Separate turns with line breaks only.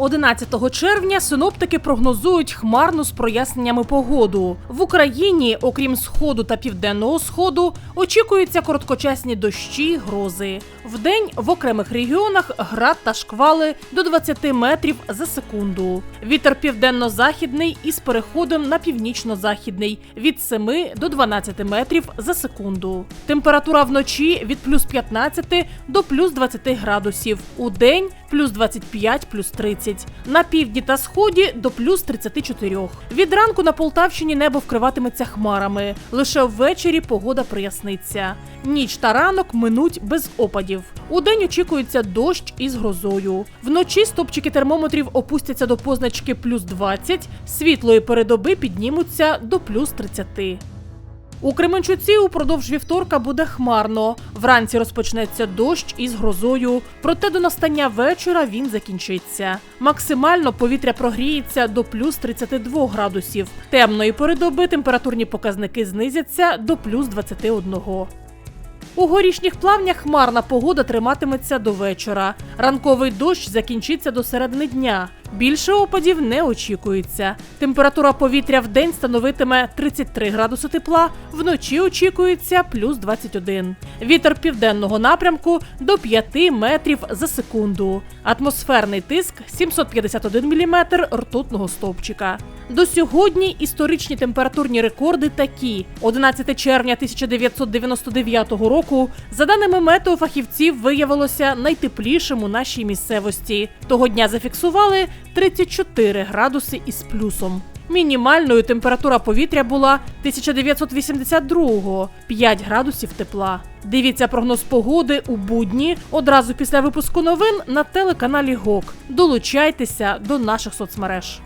11 червня синоптики прогнозують хмарну з проясненнями погоду. В Україні, окрім сходу та південного сходу, очікуються короткочасні дощі, грози. Вдень в окремих регіонах град та шквали до 20 метрів за секунду. Вітер південно-західний із переходом на північно-західний від 7 до 12 метрів за секунду. Температура вночі від плюс 15 до плюс 20 градусів. У день плюс 25, плюс 30. На півдні та сході до плюс 34. Від ранку на Полтавщині небо вкриватиметься хмарами. Лише ввечері погода проясниться. Ніч та ранок минуть без опадів. У день очікується дощ із грозою. Вночі стопчики термометрів опустяться до позначки плюс 20, світлої передоби піднімуться до плюс 30. У Кременчуці упродовж вівторка буде хмарно. Вранці розпочнеться дощ із грозою, проте до настання вечора він закінчиться. Максимально повітря прогріється до плюс 32 градусів. Темної передоби температурні показники знизяться до плюс 21. У горішніх плавнях хмарна погода триматиметься до вечора. Ранковий дощ закінчиться до середини дня. Більше опадів не очікується. Температура повітря в день становитиме 33 градуси тепла, вночі очікується плюс 21. Вітер південного напрямку до 5 метрів за секунду. Атмосферний тиск 751 міліметр ртутного стовпчика. До сьогодні історичні температурні рекорди такі: 11 червня 1999 року, за даними метеофахівців, виявилося найтеплішим у нашій місцевості. Того дня зафіксували 34 градуси із плюсом. Мінімальною температура повітря була 1982-го – 5 градусів тепла. Дивіться прогноз погоди у будні одразу після випуску новин на телеканалі ГОК. Долучайтеся до наших соцмереж.